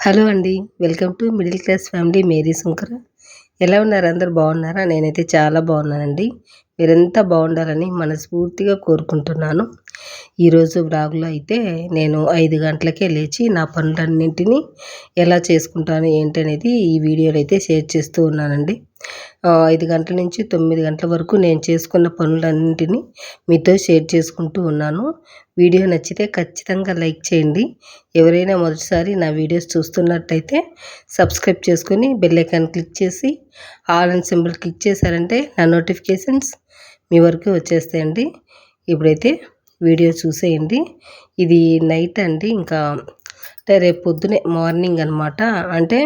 Hello అండి welcome to middle class family Mary శంకర. ఎలా ఉన్నారు అందరు? బాగున్నారా? నేనైతే చాలా బాగున్నానండి. మీరంతా బాగుండాలని మనస్ఫూర్తిగా కోరుకుంటున్నాను. ఈరోజు బ్లాగ్లో అయితే నేను ఐదు గంటలకే లేచి నా పనులన్నింటినీ ఎలా చేసుకుంటాను ఏంటనేది ఈ వీడియోలో అయితే షేర్ చేస్తూ ఉన్నానండి. ఐదు గంటల నుంచి తొమ్మిది గంటల వరకు నేను చేసుకున్న పనులన్నింటినీ మీతో షేర్ చేసుకుంటూ ఉన్నాను. వీడియో నచ్చితే ఖచ్చితంగా లైక్ చేయండి. ఎవరైనా మొదటిసారి నా వీడియోస్ చూస్తున్నట్టయితే సబ్స్క్రైబ్ చేసుకొని బెల్లైకాన్ క్లిక్ చేసి ఆల్ అండ్ సింబల్ క్లిక్ చేశారంటే నా నోటిఫికేషన్స్ మీ వరకు వచ్చేస్తాయండి. ఇప్పుడైతే వీడియో చూసేయండి. ఇది నైట్ అండి. ఇంకా అంటే రేపు పొద్దునే మార్నింగ్ అనమాట అంటే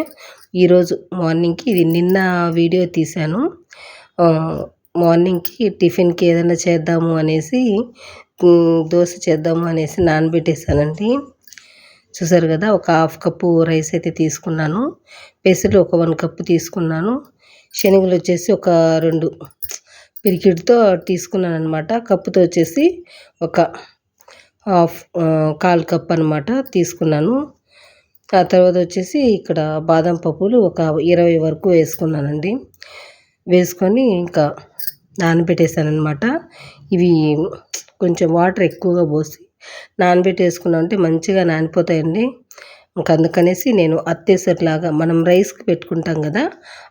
ఈరోజు మార్నింగ్కి ఇది నిన్న వీడియో తీశాను. మార్నింగ్కి టిఫిన్కి ఏదైనా చేద్దాము అనేసి దోశ చేద్దాము అనేసి నానబెట్టేసానండి చూసారు కదా ఒక హాఫ్ కప్పు రైస్ అయితే తీసుకున్నాను. పెసలు ఒక వన్ కప్పు తీసుకున్నాను. శనగలు వచ్చేసి ఒక రెండు. పిరికిడితో తీసుకున్నాను అనమాట కప్పుతో వచ్చేసి ఒక హాఫ్ కాల్ కప్ అనమాట తీసుకున్నాను. ఆ తర్వాత వచ్చేసి ఇక్కడ బాదం పప్పులు ఒక ఇరవై వరకు వేసుకున్నానండి. వేసుకొని ఇంకా నానబెట్టేసానమాట ఇవి కొంచెం వాటర్ ఎక్కువగా పోసి నానబెట్టేసుకున్నాం అంటే మంచిగా నానిపోతాయండి. ఇంక అందుకనేసి నేను అత్తేసరిలాగా మనం రైస్కి పెట్టుకుంటాం కదా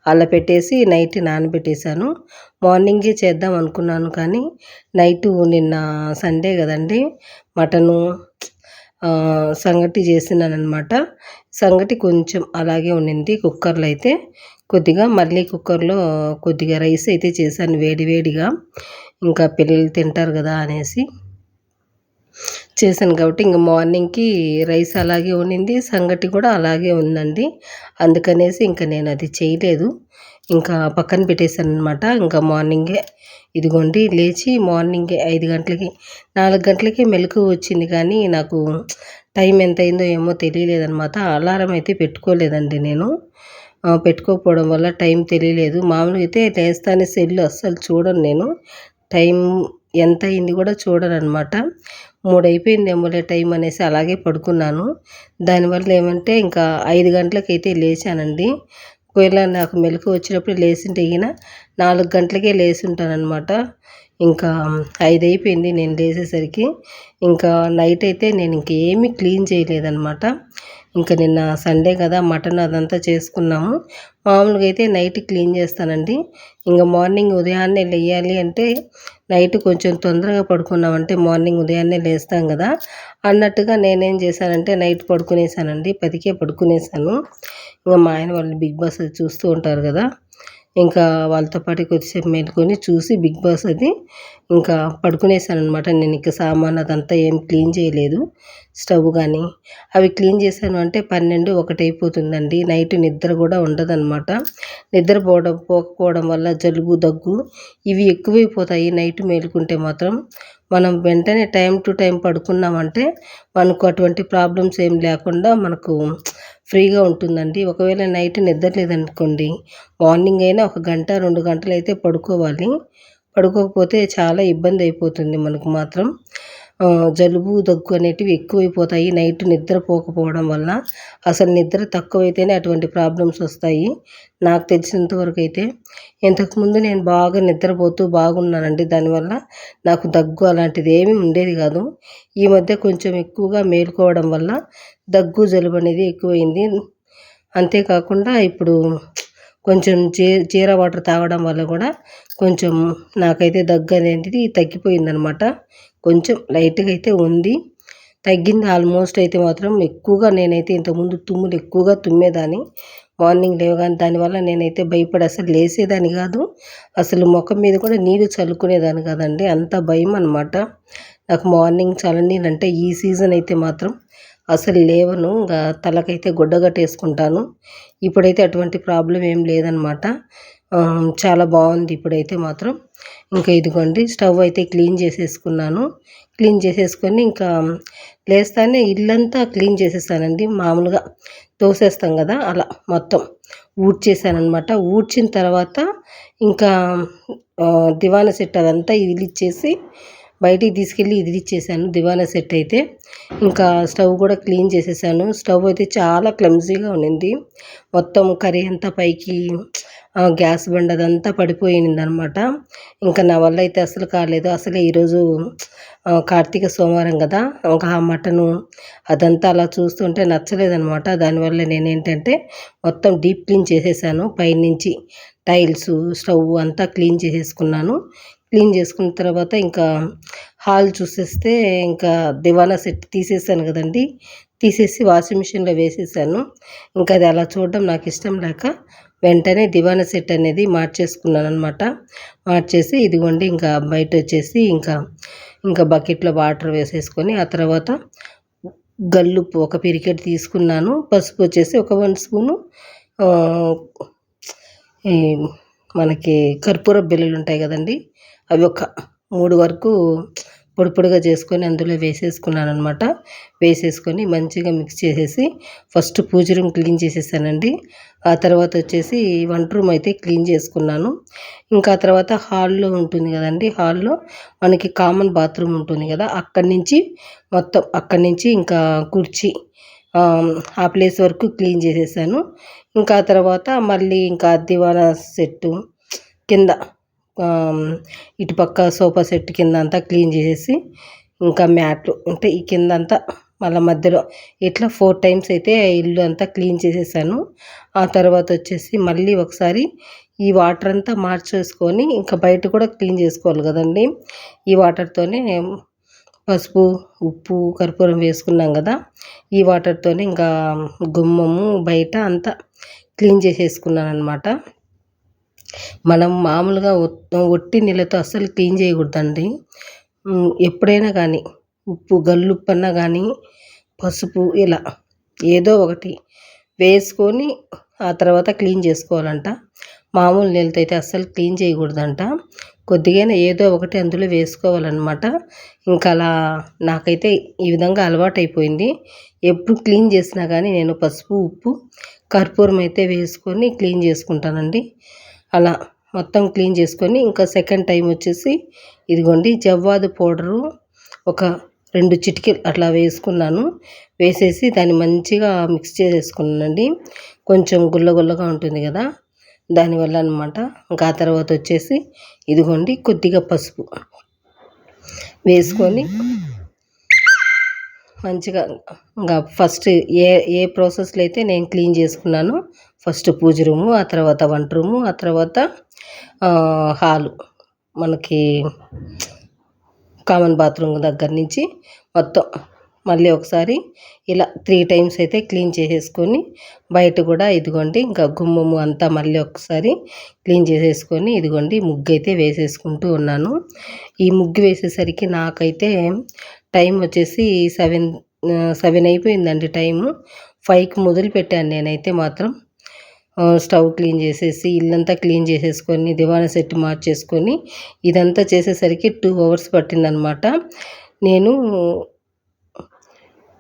అలా పెట్టేసి నైట్ నానబెట్టేశాను. మార్నింగే చేద్దాం అనుకున్నాను కానీ నైట్ నిన్న సండే కదండి మటను సంగటి చేసినాను అనమాట సంగటి కొంచెం అలాగే ఉండింది కుక్కర్లో అయితే కొద్దిగా మళ్ళీ కుక్కర్లో కొద్దిగా రైస్ అయితే చేశాను వేడివేడిగా ఇంకా పిల్లలు తింటారు కదా అనేసి చేశాను కాబట్టి ఇంక మార్నింగ్కి రైస్ అలాగే ఉండింది సంగటి కూడా అలాగే ఉందండి. అందుకనేసి ఇంకా నేను అది చేయలేదు. ఇంకా పక్కన పెట్టేశాను అనమాట ఇంకా మార్నింగే ఇదిగోండి లేచి మార్నింగే ఐదు గంటలకి నాలుగు గంటలకి మెలకు వచ్చింది కానీ నాకు టైం ఎంత అయిందో ఏమో తెలియలేదనమాట అలారం అయితే పెట్టుకోలేదండి నేను. పెట్టుకోకపోవడం వల్ల టైం తెలియలేదు. మామూలుగా అయితే లేస్తానే సెల్ అస్సలు చూడను నేను. టైం ఎంత అయింది కూడా చూడను అనమాట మూడు అయిపోయింది ఏమోలే టైం అనేసి అలాగే పడుకున్నాను. దానివల్ల ఏమంటే ఇంకా ఐదు గంటలకైతే లేచానండి. ఒకవేళ నాకు మెలకు వచ్చినప్పుడు లేచింటే ఈయన నాలుగు గంటలకే లేచి ఉంటానన్నమాట ఇంకా ఐదు అయిపోయింది నేను లేచేసరికి ఇంకా నైట్ అయితే నేను ఇంకేమీ క్లీన్ చేయలేదన్నమాట. ఇంకా నిన్న సండే కదా మటన్ అదంతా చేసుకున్నాము. మామూలుగా అయితే నైట్ క్లీన్ చేస్తానండి. ఇంకా మార్నింగ్ ఉదయాన్నే లేయాలి అంటే నైట్ కొంచెం తొందరగా పడుకున్నామంటే మార్నింగ్ ఉదయాన్నే లేస్తాం కదా. అన్నట్టుగా నేనేం చేశానంటే నైట్ పడుకునేసానండి. పదికే పడుకునేసాను. ఇంకా మా ఆయన వాళ్ళు బిగ్ బాస్ అది చూస్తూ ఉంటారు కదా. ఇంకా వాళ్ళతో పాటు కొద్దిసేపు మేలుకొని చూసి బిగ్ బాస్ అది ఇంకా పడుకునేసాను అనమాట నేను ఇంకా సామాన్ అదంతా ఏం క్లీన్ చేయలేదు. స్టవ్ కానీ అవి క్లీన్ చేశాను అంటే పన్నెండు ఒకటి అయిపోతుందండి నైట్ నిద్ర కూడా ఉండదన్నమాట. నిద్రపోవడం పోకపోవడం వల్ల జలుబు దగ్గు ఇవి ఎక్కువైపోతాయి నైట్ మేలుకుంటే మాత్రం. మనం వెంటనే టైం టు టైం పడుకున్నామంటే మనకు అటువంటి ప్రాబ్లమ్స్ ఏం లేకుండా మనకు ఫ్రీగా ఉంటుందండి. ఒకవేళ నైట్ నిద్ర లేదనుకోండి మార్నింగ్ అయినా ఒక గంట రెండు గంటలు అయితే పడుకోవాలి. పడుకోకపోతే చాలా ఇబ్బంది అయిపోతుంది మనకు మాత్రం. జలుబు దగ్గు అనేటివి ఎక్కువైపోతాయి. నైట్ నిద్రపోకపోవడం వల్ల అసలు నిద్ర తక్కువైతేనే అటువంటి ప్రాబ్లమ్స్ వస్తాయి. నాకు తెలిసినంత వరకు అయితే ఇంతకుముందు నేను బాగా నిద్రపోతూ బాగున్నానండి. దానివల్ల నాకు దగ్గు అలాంటిది ఏమీ ఉండేది కాదు. ఈ మధ్య కొంచెం ఎక్కువగా మేలుకోవడం వల్ల దగ్గు జలుబు అనేది ఎక్కువైంది. అంతేకాకుండా ఇప్పుడు కొంచెం జీ చీర వాటర్ తాగడం వల్ల కూడా కొంచెం నాకైతే దగ్గు అనేది తగ్గిపోయిందనమాట. కొంచెం లైట్గా అయితే ఉంది. తగ్గింది ఆల్మోస్ట్ అయితే మాత్రం ఎక్కువగా నేనైతే ఇంతకుముందు తుమ్ములు ఎక్కువగా తుమ్మేదాన్ని. మార్నింగ్ లేవగానే దానివల్ల నేనైతే భయపడి అసలు లేసేదాన్ని కాదు. అసలు ముఖం మీద కూడా నీరు చల్లుకునేదాన్ని కాదండి. అంత భయం అనమాట నాకు మార్నింగ్ చల్లనీళ్ళు అంటే ఈ సీజన్ అయితే మాత్రం అసలు లేవను. ఇంకా తలకైతే గుడ్డగట్టేసుకుంటాను ఇప్పుడైతే అటువంటి ప్రాబ్లం ఏం లేదనమాట చాలా బాగుంది ఇప్పుడైతే మాత్రం. ఇంకా ఇదిగోండి స్టవ్ అయితే క్లీన్ చేసేసుకున్నాను. క్లీన్ చేసేసుకొని ఇంకా లేస్తానే ఇల్లంతా క్లీన్ చేసేసానండి. మామూలుగా తోసేస్తాం కదా అలా మొత్తం ఊడ్చేసానమాట ఊడ్చిన తర్వాత ఇంకా దివాన సెట్ అదంతా ఇదిలిచ్చేసి బయటికి తీసుకెళ్ళి ఇది ఇచ్చేసాను దివానా సెట్ అయితే ఇంకా స్టవ్ కూడా క్లీన్ చేసేసాను. స్టవ్ అయితే చాలా క్లమ్జీగా ఉన్నింది. మొత్తం కర్రీ అంతా పైకి గ్యాస్ బండ అదంతా పడిపోయింది అనమాట ఇంకా నా వల్ల అయితే అసలు కాలేదు. అసలు ఈరోజు కార్తీక సోమవారం కదా. ఇంకా ఆ మటను అదంతా అలా చూస్తుంటే నచ్చలేదనమాట. దానివల్ల నేను ఏంటంటే మొత్తం డీప్ క్లీన్ చేసేసాను. పైనుంచి టైల్స్ స్టవ్ అంతా క్లీన్ చేసేసుకున్నాను. క్లీన్ చేసుకున్న తర్వాత ఇంకా హాల్ చూసేస్తే ఇంకా దివానా సెట్ తీసేసాను కదండి. తీసేసి వాషింగ్ మిషన్లో వేసేసాను. ఇంకా అది అలా చూడడం నాకు ఇష్టం లేక వెంటనే దివానా సెట్ అనేది మార్చేసుకున్నాను అనమాట మార్చేసి ఇదిగోండి ఇంకా బయట వచ్చేసి ఇంకా ఇంకా బకెట్లో వాటర్ వేసేసుకొని ఆ తర్వాత గల్లుప్పు ఒక పిరికెట్ తీసుకున్నాను. పసుపు వచ్చేసి ఒక వన్ స్పూను ఈ మనకి కర్పూర బిళ్ళలు ఉంటాయి కదండి. అవి ఒక మూడు వరకు పొడి పొడిగా చేసుకొని అందులో వేసేసుకున్నాను అనమాట వేసేసుకొని మంచిగా మిక్స్ చేసేసి ఫస్ట్ పూజ రూమ్ క్లీన్ చేసేసానండి. ఆ తర్వాత వచ్చేసి వంట రూమ్ అయితే క్లీన్ చేసుకున్నాను. ఇంకా తర్వాత హాల్లో ఉంటుంది కదండి హాల్లో మనకి కామన్ బాత్రూమ్ ఉంటుంది కదా అక్కడి నుంచి మొత్తం అక్కడి నుంచి ఇంకా కుర్చీ ఆ ప్లేస్ వరకు క్లీన్ చేసేసాను. ఇంకా తర్వాత మళ్ళీ ఇంకా దివానా సెట్టు కింద ఇటుపక్క సోఫా సెట్ కింద అంతా క్లీన్ చేసేసి ఇంకా మ్యాట్లు అంటే ఈ కింద అంతా మళ్ళీ మధ్యలో ఇట్లా ఫోర్ టైమ్స్ అయితే ఇల్లు అంతా క్లీన్ చేసేసాను. ఆ తర్వాత వచ్చేసి మళ్ళీ ఒకసారి ఈ వాటర్ అంతా మార్చేసుకొని ఇంకా బయట కూడా క్లీన్ చేసుకోవాలి కదండి. ఈ వాటర్తోనే పసుపు ఉప్పు కర్పూరం వేసుకున్నాం కదా. ఈ వాటర్తోనే ఇంకా గుమ్మము బయట అంతా క్లీన్ చేసేసుకున్నాను అనమాట మనం మామూలుగా ఒట్టి నీళ్ళతో అస్సలు క్లీన్ చేయకూడదండి. ఎప్పుడైనా కానీ ఉప్పు గల్లుప్పు అన్నా కానీ పసుపు ఇలా ఏదో ఒకటి వేసుకొని ఆ తర్వాత క్లీన్ చేసుకోవాలంట. మామూలు నీళ్ళతో అయితే అస్సలు క్లీన్ చేయకూడదంట. కొద్దిగైనా ఏదో ఒకటి అందులో వేసుకోవాలన్నమాట. ఇంకా అలా నాకైతే ఈ విధంగా అలవాటు అయిపోయింది ఎప్పుడు క్లీన్ చేసినా కానీ నేను పసుపు ఉప్పు కర్పూరం అయితే వేసుకొని క్లీన్ చేసుకుంటానండి. అలా మొత్తం క్లీన్ చేసుకొని ఇంకా సెకండ్ టైం వచ్చేసి ఇదిగోండి జవ్వాదు పౌడరు ఒక రెండు చిటికీలు అట్లా వేసుకున్నాను. వేసేసి దాన్ని మంచిగా మిక్స్ చేసేసుకున్నానండి కొంచెం గుల్లగుల్లగా ఉంటుంది కదా దానివల్ల అనమాట ఇంకా ఆ తర్వాత వచ్చేసి ఇదిగోండి కొద్దిగా పసుపు వేసుకొని మంచిగా ఇంకా ఫస్ట్ ఏ ఏ ప్రాసెస్లో అయితే నేను క్లీన్ చేసుకున్నాను ఫస్ట్ పూజ రూము ఆ తర్వాత వంట రూము ఆ తర్వాత హాలు. మనకి కామన్ బాత్రూమ్ దగ్గర నుంచి మొత్తం మళ్ళీ ఒకసారి ఇలా త్రీ టైమ్స్ అయితే క్లీన్ చేసేసుకొని బయట కూడా ఇదిగోండి ఇంకా గుమ్మము అంతా మళ్ళీ ఒకసారి క్లీన్ చేసేసుకొని ఇదిగోండి ముగ్గు అయితే వేసేసుకుంటూ ఉన్నాను. ఈ ముగ్గు వేసేసరికి నాకైతే టైం వచ్చేసి సెవెన్ సెవెన్ అయిపోయిందండి టైము. ఫైవ్కి మొదలు పెట్టాను నేనైతే మాత్రం. స్టవ్ క్లీన్ చేసేసి ఇల్లంతా క్లీన్ చేసేసుకొని దివాన సెట్ మార్చేసుకొని ఇదంతా చేసేసరికి టూ అవర్స్ పట్టిందనమాట. నేను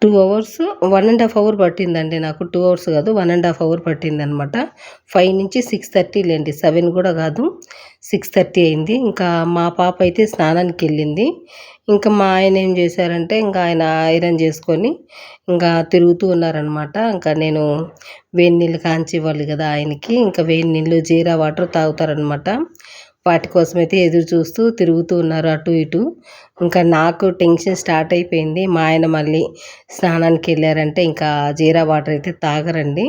two hours one and half hour పట్టిందండి నాకు. టూ అవర్స్ కాదు వన్ అండ్ హాఫ్ అవర్ పట్టిందనమాట. ఫైవ్ నుంచి సిక్స్ థర్టీ లేండి సెవెన్ కూడా కాదు. సిక్స్ థర్టీ అయింది. ఇంకా మా పాప అయితే స్నానానికి వెళ్ళింది. ఇంకా మా ఆయన ఏం చేశారంటే ఇంకా ఆయన ఐరన్ చేసుకొని ఇంకా తిరుగుతూ ఉన్నారనమాట ఇంకా నేను వేడి నీళ్ళు కాంచి ఇవ్వాలి కదా ఆయనకి. ఇంకా వేడి నీళ్ళు జీరా వాటర్ తాగుతారనమాట వాటి కోసమైతే ఎదురు చూస్తూ తిరుగుతూ ఉన్నారు అటు ఇటు. ఇంకా నాకు టెన్షన్ స్టార్ట్ అయిపోయింది. మా ఆయన మళ్ళీ స్నానానికి వెళ్ళారంటే ఇంకా జీరా వాటర్ అయితే తాగరండి.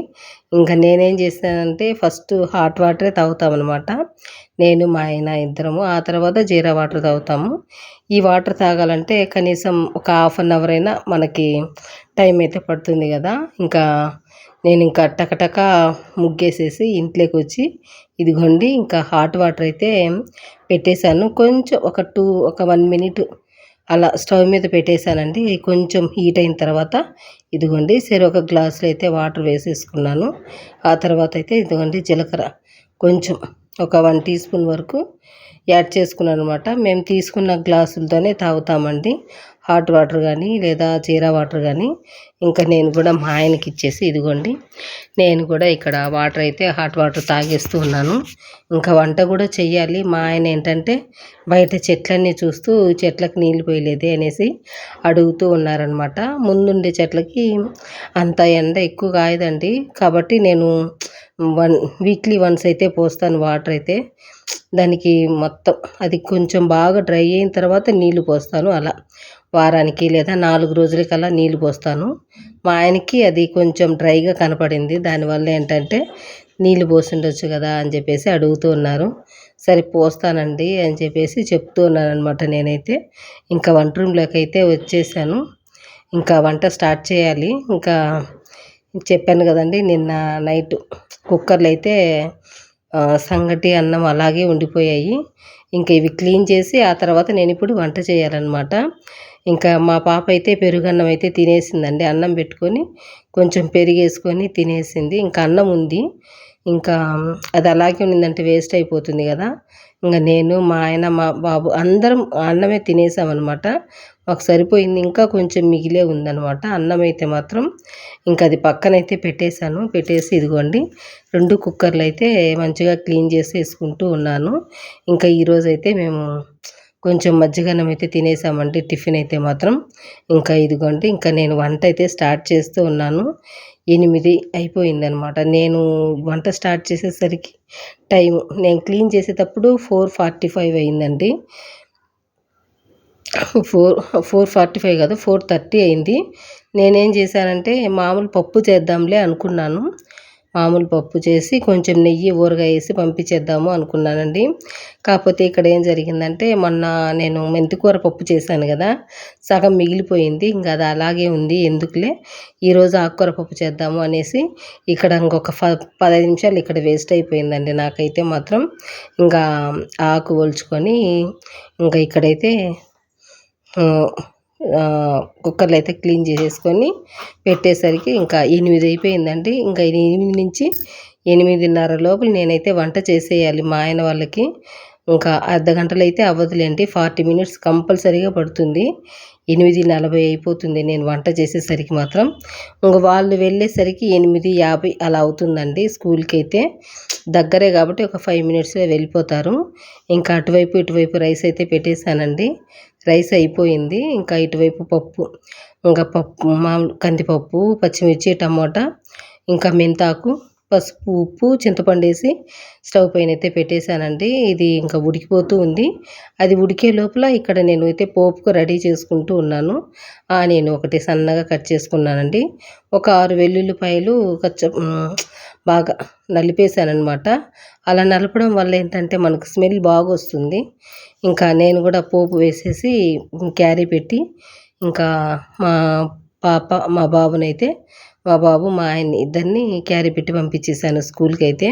ఇంకా నేనేం చేశానంటే ఫస్ట్ హాట్ వాటరే తాగుతామన్నమాట. నేను మా ఆయన ఇద్దరము. ఆ తర్వాత జీరా వాటర్ తాగుతాము. ఈ వాటర్ తాగాలంటే కనీసం ఒక హాఫ్ అన్ అవర్ అయినా మనకి టైం అయితే పడుతుంది కదా. ఇంకా నేను ఇంకా టకటక ముగ్గేసేసి ఇంట్లోకి వచ్చి ఇదిగోండి ఇంకా హాట్ వాటర్ అయితే పెట్టేశాను. కొంచెం ఒక టూ ఒక వన్ మినిట్ అలా స్టవ్ మీద పెట్టేశానండి. కొంచెం హీట్ అయిన తర్వాత ఇదిగోండి సరే ఒక గ్లాసులో అయితే వాటర్ వేసేసుకున్నాను. ఆ తర్వాత అయితే ఇదిగోండి జీలకర్ర కొంచెం ఒక వన్ టీ స్పూన్ వరకు యాడ్ చేసుకున్నాను అనమాట మేము తీసుకున్న గ్లాసులతోనే తాగుతామండి. హాట్ వాటర్ కానీ లేదా జీరా వాటర్ కానీ ఇంకా నేను కూడా మా ఆయనకి ఇచ్చేసి ఇదిగోండి. నేను కూడా ఇక్కడ వాటర్ అయితే హాట్ వాటర్ తాగేస్తూ ఉన్నాను. ఇంకా వంట కూడా చెయ్యాలి. మా ఆయన ఏంటంటే బయట చెట్లన్నీ చూస్తూ చెట్లకు నీళ్ళు పోయలేదే అనేసి అడుగుతూ ఉన్నారనమాట ముందుండే చెట్లకి అంత ఎండ ఎక్కువ కాయదండి కాబట్టి నేను వన్ వీక్లీ వన్స్ అయితే పోస్తాను వాటర్ అయితే. దానికి మొత్తం అది కొంచెం బాగా డ్రై అయిన తర్వాత నీళ్ళు పోస్తాను అలా. వారానికి లేదా నాలుగు రోజులకల్లా నీళ్ళు పోస్తాను. మా ఆయనకి అది కొంచెం డ్రైగా కనపడింది. దానివల్ల ఏంటంటే నీళ్ళు పోసిండొచ్చు కదా అని చెప్పేసి అడుగుతూ ఉన్నారు. సరే పోస్తానండి అని చెప్పేసి చెప్తూ ఉన్నాను అనమాట నేనైతే. ఇంకా వంట రూమ్లోకి అయితే వచ్చేసాను. ఇంకా వంట స్టార్ట్ చేయాలి. ఇంకా చెప్పాను కదండి నిన్న నైట్ కుక్కర్లు అయితే సంగటి అన్నం అలాగే ఉండిపోయాయి. ఇంకా ఇవి క్లీన్ చేసి ఆ తర్వాత నేను ఇప్పుడు వంట చేయాలన్నమాట. ఇంకా మా పాప అయితే పెరుగన్నం అయితే తినేసిందండి. అన్నం పెట్టుకొని కొంచెం పెరిగేసుకొని తినేసింది. ఇంకా అన్నం ఉంది. ఇంకా అది అలాగే ఉన్నిందంటే వేస్ట్ అయిపోతుంది కదా. ఇంకా నేను మా ఆయన మా బాబు అందరం అన్నమే తినేసామన్నమాట. మాకు సరిపోయింది ఇంకా కొంచెం మిగిలే ఉందన్నమాట. అన్నం అయితే మాత్రం ఇంకా అది పక్కనైతే పెట్టేశాను. పెట్టేసి ఇదిగోండి రెండు కుక్కర్లు అయితే మంచిగా క్లీన్ చేసి వేసుకుంటూ ఉన్నాను. ఇంకా ఈరోజు అయితే మేము కొంచెం మజ్జిగన్నం అయితే తినేసామండి టిఫిన్ అయితే మాత్రం. ఇంకా ఇదిగోండి ఇంకా నేను వంట అయితే స్టార్ట్ చేస్తూ ఉన్నాను. ఎనిమిది అయిపోయిందనమాట. నేను వంట స్టార్ట్ చేసేసరికి టైం నేను క్లీన్ చేసేటప్పుడు ఫోర్ ఫార్టీ ఫైవ్ అయిందండి. ఫోర్ ఫోర్ ఫార్టీ ఫైవ్ కాదు ఫోర్ థర్టీ అయింది. నేనేం చేశానంటే మామూలు పప్పు చేద్దాంలే అనుకున్నాను. మామూలు పప్పు చేసి కొంచెం నెయ్యి ఊరగా వేసి పంపించేద్దాము అనుకున్నానండి. కాకపోతే ఇక్కడ ఏం జరిగిందంటే మొన్న నేను మెంతికూర పప్పు చేశాను కదా సగం మిగిలిపోయింది ఇంకా అది అలాగే ఉంది ఎందుకులే? ఈరోజు ఆకుకూర పప్పు చేద్దాము అనేసి ఇక్కడ ఇంకొక పదహైదు నిమిషాలు ఇక్కడ వేస్ట్ అయిపోయిందండి నాకైతే మాత్రం. ఇంకా ఆకు ఒలుచుకొని ఇంకా ఇక్కడైతే కుక్కర్లు అయితే క్లీన్ చేసేసుకొని పెట్టేసరికి ఇంకా ఎనిమిది అయిపోయిందండి. ఇంకా ఎనిమిది నుంచి ఎనిమిదిన్నర లోపల నేనైతే వంట చేసేయాలి మా ఆయన వాళ్ళకి. ఇంకా అర్ధ గంటలు అయితే అవ్వదులేండి. ఫార్టీ మినిట్స్ కంపల్సరీగా పడుతుంది. ఎనిమిది నలభై అయిపోతుంది నేను వంట చేసేసరికి మాత్రం. ఇంక వాళ్ళు వెళ్ళేసరికి ఎనిమిది యాభై అలా అవుతుందండి స్కూల్కి అయితే దగ్గరే కాబట్టి ఒక ఫైవ్ మినిట్స్లో వెళ్ళిపోతారు. ఇంకా అటువైపు ఇటువైపు రైస్ అయితే పెట్టేశానండి. రైస్ అయిపోయింది. ఇంకా ఇటువైపు పప్పు ఇంకా పప్పు మామూలు కందిపప్పు పచ్చిమిర్చి టమోటా ఇంకా మెంతాకు పసుపు ఉప్పు చింతపండు వేసి స్టవ్ పైన అయితే పెట్టేశానండి. ఇది ఇంకా ఉడికిపోతూ ఉంది. అది ఉడికే లోపల ఇక్కడ నేను అయితే పోపుకు రెడీ చేసుకుంటూ ఉన్నాను. నేను ఒకటి సన్నగా కట్ చేసుకున్నానండి. ఒక ఆరు వెల్లుల్లిపాయలు కచ్చ బాగా నలిపేశానమాట అలా నలపడం వల్ల ఏంటంటే మనకు స్మెల్ బాగా వస్తుంది ఇంకా నేను కూడా పోపు వేసేసి క్యారీ పెట్టి ఇంకా మా పాప మా బాబునైతే మా బాబు మా ఆయన్ని ఇద్దరిని క్యారీ పెట్టి పంపించేసాను స్కూల్కి అయితే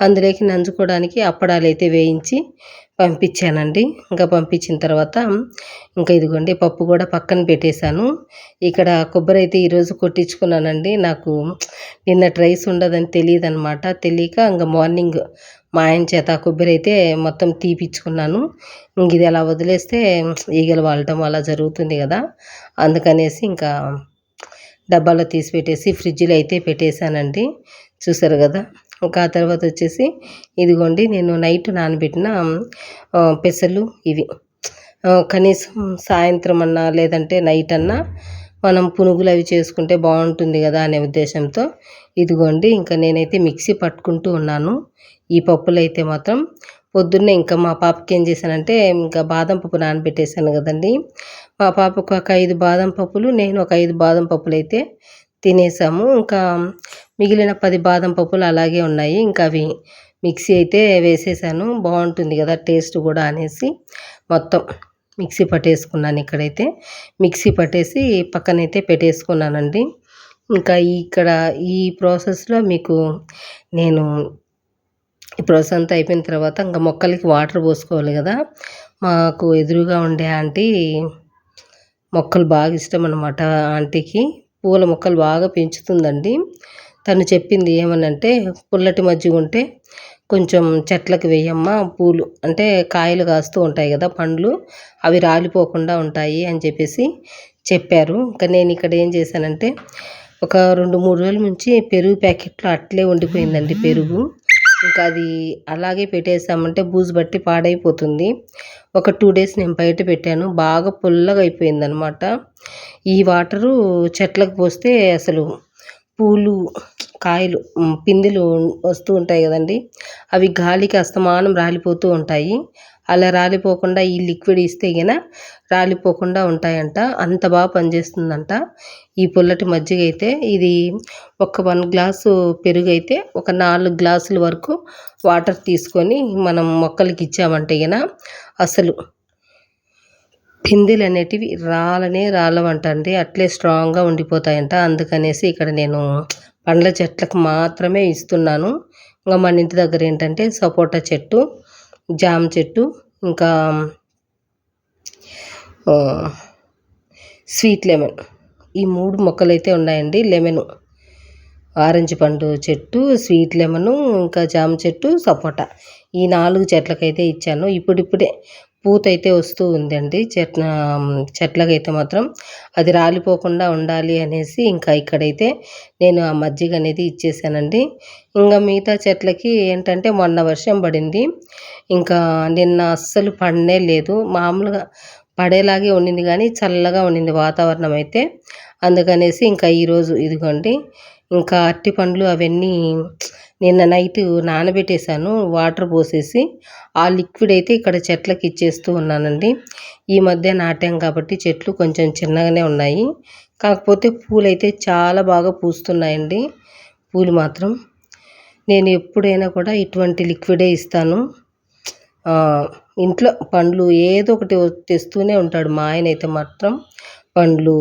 అందులోకి నంచుకోవడానికి అప్పడాలు అయితే వేయించి పంపించానండి. ఇంకా పంపించిన తర్వాత ఇంకా ఇదిగోండి పప్పు కూడా పక్కన పెట్టేశాను. ఇక్కడ కొబ్బరి అయితే ఈరోజు కొట్టించుకున్నానండి. నాకు నిన్న రైస్ ఉండదని తెలియదు అనమాట తెలియక ఇంకా మార్నింగ్ మా ఆయన చేత కొబ్బరి అయితే మొత్తం తీపిచ్చుకున్నాను. ఇంక ఇది అలా వదిలేస్తే ఈగలు వాడటం అలా జరుగుతుంది కదా. అందుకనేసి ఇంకా డబ్బాలో తీసి పెట్టేసి ఫ్రిడ్జ్లో అయితే పెట్టేశానండి. చూసారు కదా? ఇంకా ఆ తర్వాత వచ్చేసి ఇదిగోండి నేను నైట్ నానబెట్టిన పెసలు ఇవి. కనీసం సాయంత్రం అన్నా లేదంటే నైట్ అన్నా మనం పునుగులు అవి చేసుకుంటే బాగుంటుంది కదా అనే ఉద్దేశంతో ఇదిగోండి ఇంకా నేనైతే మిక్సీ పట్టుకుంటూ ఉన్నాను. ఈ పప్పులు అయితే మాత్రం పొద్దున్నే ఇంకా మా పాపకి ఏం చేశానంటే ఇంకా బాదం పప్పు నానబెట్టేశాను కదండి. మా పాపకు ఒక ఐదు బాదం పప్పులు నేను ఒక ఐదు బాదం పప్పులు అయితే తినేసాము. ఇంకా మిగిలిన పది బాదం పప్పులు అలాగే ఉన్నాయి. ఇంకా అవి మిక్సీ అయితే వేసేసాను. బాగుంటుంది కదా టేస్ట్ కూడా అనేసి మొత్తం మిక్సీ పట్టేసుకున్నాను ఇక్కడైతే. మిక్సీ పట్టేసి పక్కనైతే పెట్టేసుకున్నానండి. ఇంకా ఇక్కడ ఈ ప్రాసెస్లో మీకు నేను ఈ ప్రాసెస్ అంతా అయిపోయిన తర్వాత ఇంకా మొక్కలకి వాటర్ పోసుకోవాలి కదా. మాకు ఎదురుగా ఉండే ఆంటీ మొక్కలు బాగా ఇష్టం అనమాట ఆంటీకి. పూల మొక్కలు బాగా పెంచుతుందండి. తను చెప్పింది ఏమనంటే పుల్లటి మజ్జిగ ఉంటే కొంచెం చెట్లకు వేయమ్మా పూలు అంటే కాయలు కాస్తూ ఉంటాయి కదా పండ్లు అవి రాలిపోకుండా ఉంటాయి అని చెప్పేసి చెప్పారు. ఇంకా నేను ఇక్కడ ఏం చేశానంటే ఒక రెండు మూడు రోజుల నుంచి పెరుగు ప్యాకెట్లో అట్లే ఉండిపోయిందండి పెరుగు. ఇంకా అది అలాగే పెట్టేసామంటే బూజు బట్టి పాడైపోతుంది. ఒక టూ డేస్ నేను బయట పెట్టాను. బాగా పుల్లగా అయిపోయిందనమాట ఈ వాటరు చెట్లకు పోస్తే అసలు పూలు కాయలు పిందెలు వస్తూ ఉంటాయి కదండి. అవి గాలికి అస్తమానం రాలిపోతూ ఉంటాయి. అలా రాలిపోకుండా ఈ లిక్విడ్ ఇస్తే గిన రాలిపోకుండా ఉంటాయంట. అంత బాగా పనిచేస్తుందంట. ఈ పుల్లటి మజ్జిగ అయితే ఇది ఒక వన్ గ్లాసు పెరుగు అయితే ఒక నాలుగు గ్లాసుల వరకు వాటర్ తీసుకొని మనం మొక్కలకి ఇచ్చామంటే గిన అసలు పిందెలు అనేటివి రాలనే రాలవంటండి అట్లే స్ట్రాంగ్గా ఉండిపోతాయంట. అందుకనేసి ఇక్కడ నేను పండ్ల చెట్లకు మాత్రమే ఇస్తున్నాను. ఇంకా మన ఇంటి దగ్గర ఏంటంటే సపోటా చెట్టు జామ చెట్టు ఇంకా స్వీట్ లెమన్. ఈ మూడు మొక్కలు అయితే ఉన్నాయండి. లెమన్ ఆరెంజ్ పండు చెట్టు స్వీట్ లెమను ఇంకా జామ చెట్టు సపోటా. ఈ నాలుగు చెట్లకైతే ఇచ్చాను. ఇప్పుడిప్పుడే పూత అయితే వస్తూ ఉందండి. చెట్ల చెట్లకైతే మాత్రం అది రాలిపోకుండా ఉండాలి అనేసి ఇంకా ఇక్కడైతే నేను ఆ మజ్జిగ అనేది ఇచ్చేసానండి. ఇంకా మిగతా చెట్లకి ఏంటంటే మొన్న వర్షం పడింది. ఇంకా నిన్న అస్సలు పడనే లేదు. మామూలుగా పడేలాగే ఉండింది కానీ చల్లగా ఉండింది వాతావరణం అయితే. అందుకనేసి ఇంకా ఈరోజు ఇదిగోండి. ఇంకా అరటి పండ్లు అవన్నీ నిన్న నైట్ నానబెట్టేశాను వాటర్ పోసేసి ఆ లిక్విడ్ అయితే ఇక్కడ చెట్లకి ఇచ్చేస్తూ ఉన్నానండి. ఈ మధ్య నాటాం కాబట్టి చెట్లు కొంచెం చిన్నగానే ఉన్నాయి. కాకపోతే పూలు అయితే చాలా బాగా పూస్తున్నాయండి. పూలు మాత్రం నేను ఎప్పుడైనా కూడా ఇటువంటి లిక్విడే ఇస్తాను. ఇంట్లో పండ్లు ఏదో ఒకటి తెస్తూనే ఉంటాడు మా ఆయన అయితే మాత్రం. పండ్లు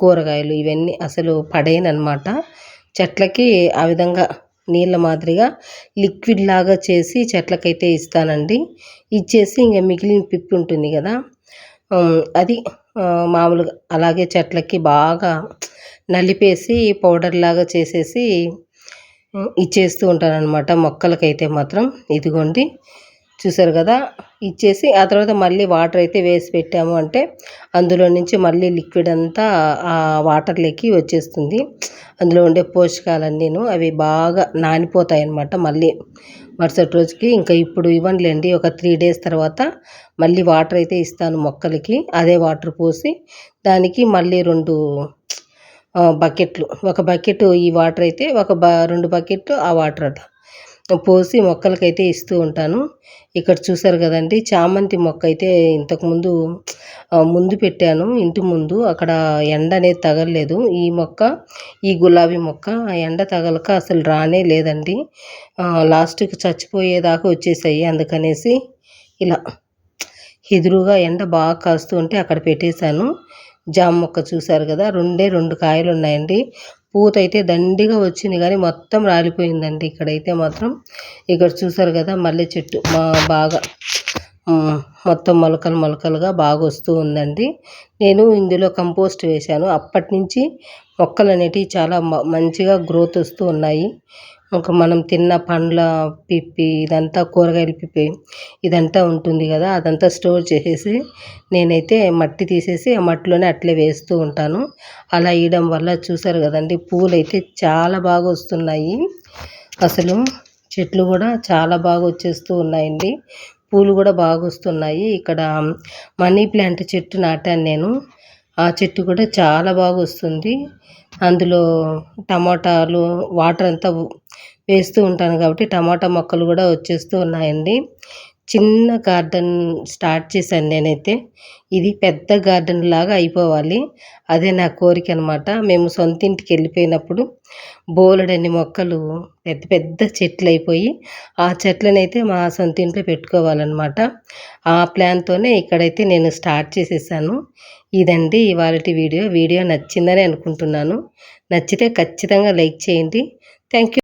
కూరగాయలు ఇవన్నీ అసలు పడేయనమాట చెట్లకి ఆ విధంగా నీళ్ళ మాదిరిగా లిక్విడ్ లాగా చేసి చెట్లకైతే ఇస్తానండి. ఇచ్చేసి ఇంకా మిగిలిన పిప్పి ఉంటుంది కదా అది మామూలుగా అలాగే చెట్లకి బాగా నలిపేసి పౌడర్ లాగా చేసేసి ఇచ్చేస్తూ ఉంటానన్నమాట మొక్కలకైతే మాత్రం. ఇదిగోండి చూసారు కదా? ఇచ్చేసి ఆ తర్వాత మళ్ళీ వాటర్ అయితే వేసి పెట్టాము. అంటే అందులో నుంచి మళ్ళీ లిక్విడ్ అంతా ఆ వాటర్లోకి వచ్చేస్తుంది. అందులో ఉండే పోషకాలన్నీను అవి బాగా నానిపోతాయి అన్నమాట మళ్ళీ. మరుసటి రోజుకి ఇంకా ఇప్పుడు ఇవ్వండిలేండి. ఒక త్రీ డేస్ తర్వాత మళ్ళీ వాటర్ అయితే ఇస్తాను మొక్కలకి. అదే వాటర్ పోసి దానికి మళ్ళీ రెండు బకెట్లు. ఒక బకెట్ ఈ వాటర్ అయితే ఒక బ రెండు బకెట్లు ఆ వాటర్ అట. పోసి మొక్కలకైతే ఇస్తూ ఉంటాను. ఇక్కడ చూసారు కదండి చామంతి మొక్క అయితే ఇంతకుముందు ముందు పెట్టాను ఇంటి ముందు. అక్కడ ఎండ అనేది తగలలేదు. ఈ మొక్క ఈ గులాబీ మొక్క ఎండ తగలక అసలు రానే లేదండి. లాస్ట్కి చచ్చిపోయేదాకా వచ్చేసాయి. అందుకనేసి ఇలా ఎదురుగా ఎండ బాగా కాస్తూ ఉంటే అక్కడ పెట్టేశాను. జామ మొక్క చూసారు కదా రెండే రెండు కాయలు ఉన్నాయండి పూత అయితే దండిగా వచ్చింది కానీ మొత్తం రాలిపోయిందండి. ఇక్కడైతే మాత్రం ఇక్కడ చూసారు కదా మల్లె చెట్టు మా బాగా మొత్తం మొలకలు మొలకలుగా బాగా వస్తూ ఉందండి. నేను ఇందులో కంపోస్ట్ వేశాను. అప్పటి నుంచి మొక్కలు అనేటివి చాలా మంచిగా గ్రోత్ వస్తూ ఉన్నాయి. ఇంకా మనం తిన్న పండ్ల పిప్పి ఇదంతా కూరగాయల పిప్పి ఇదంతా ఉంటుంది కదా అదంతా స్టోర్ చేసేసి నేనైతే మట్టి తీసేసి ఆ మట్టిలోనే అట్లే వేస్తూ ఉంటాను. అలా వేయడం వల్ల చూసారు కదండి పూలు అయితే చాలా బాగా వస్తున్నాయి. అసలు చెట్లు కూడా చాలా బాగా వచ్చేస్తూ ఉన్నాయండి. పూలు కూడా బాగా వస్తున్నాయి. ఇక్కడ మనీ ప్లాంట్ చెట్టు నాటాను నేను. ఆ చెట్టు కూడా చాలా బాగా వస్తుంది. అందులో టమాటాలు వాటర్ అంతా వేస్తూ ఉంటాను కాబట్టి టమాటా మొక్కలు కూడా వచ్చేస్తూ ఉన్నాయండి. చిన్న గార్డెన్ స్టార్ట్ చేశాను నేనైతే. ఇది పెద్ద గార్డెన్ లాగా అయిపోవాలి. అదే నా కోరిక అనమాట మేము సొంత ఇంటికి వెళ్ళిపోయినప్పుడు బోలెడన్ని మొక్కలు పెద్ద పెద్ద చెట్లు అయిపోయి ఆ చెట్లనైతే మా సొంత ఇంట్లో పెట్టుకోవాలన్నమాట. ఆ ప్లాన్తోనే ఇక్కడైతే నేను స్టార్ట్ చేసేసాను. ఇదండి ఇవాళ వీడియో. వీడియో నచ్చిందని అనుకుంటున్నాను. నచ్చితే ఖచ్చితంగా లైక్ చేయండి. Thank you